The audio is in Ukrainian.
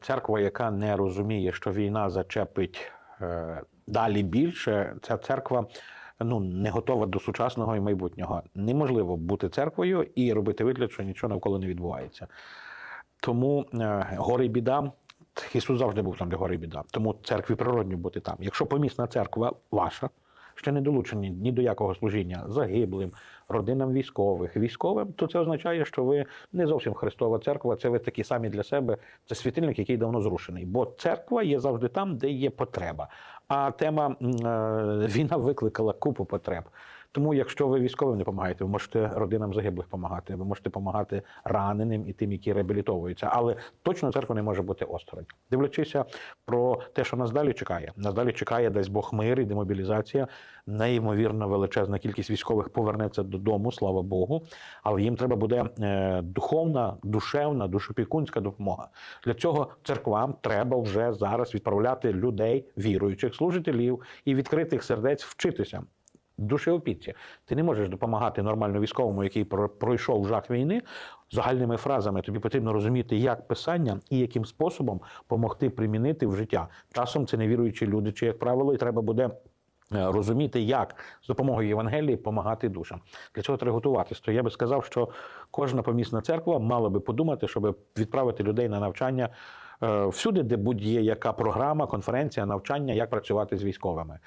Церква, яка не розуміє, що війна зачепить е, далі більше, ця церква ну, не готова до сучасного і майбутнього. Неможливо бути церквою і робити вигляд, що нічого навколо не відбувається. Тому е, горе і біда. Ісус завжди був там, де горе і біда. Тому церкві природньо бути там. Якщо помісна церква ваша, ще не долучені ні до якого служіння загиблим, родинам військових, військовим, то це означає, що ви не зовсім Христова церква, це ви такі самі для себе. Це світильник, який давно зрушений. Бо церква є завжди там, де є потреба. А тема е, війна викликала купу потреб. Тому, якщо ви військовим не допомагаєте, ви можете родинам загиблих допомагати, ви можете допомагати раненим і тим, які реабілітовуються. Але точно церква не може бути осторонь. Дивлячися про те, що нас далі чекає. Нас далі чекає десь Бог мир і демобілізація. Неймовірно величезна кількість військових повернеться додому, слава Богу. Але їм треба буде е, духовна, душевна, душопікунська допомога. Для цього церквам треба вже зараз відправляти людей, віруючих служителів і відкритих сердець вчитися. Душеопітці. Ти не можеш допомагати нормально військовому, який про- пройшов жах війни, загальними фразами. Тобі потрібно розуміти, як писання і яким способом допомогти примінити в життя. Часом це невіруючі люди, чи як правило, і треба буде. е, Розуміти, як з допомогою Євангелії допомагати душам. Для цього треба готуватися. То я би сказав, що кожна помісна церква мала би подумати, щоб відправити людей на навчання е, всюди, де будь-є яка програма, конференція, навчання, як працювати з військовими.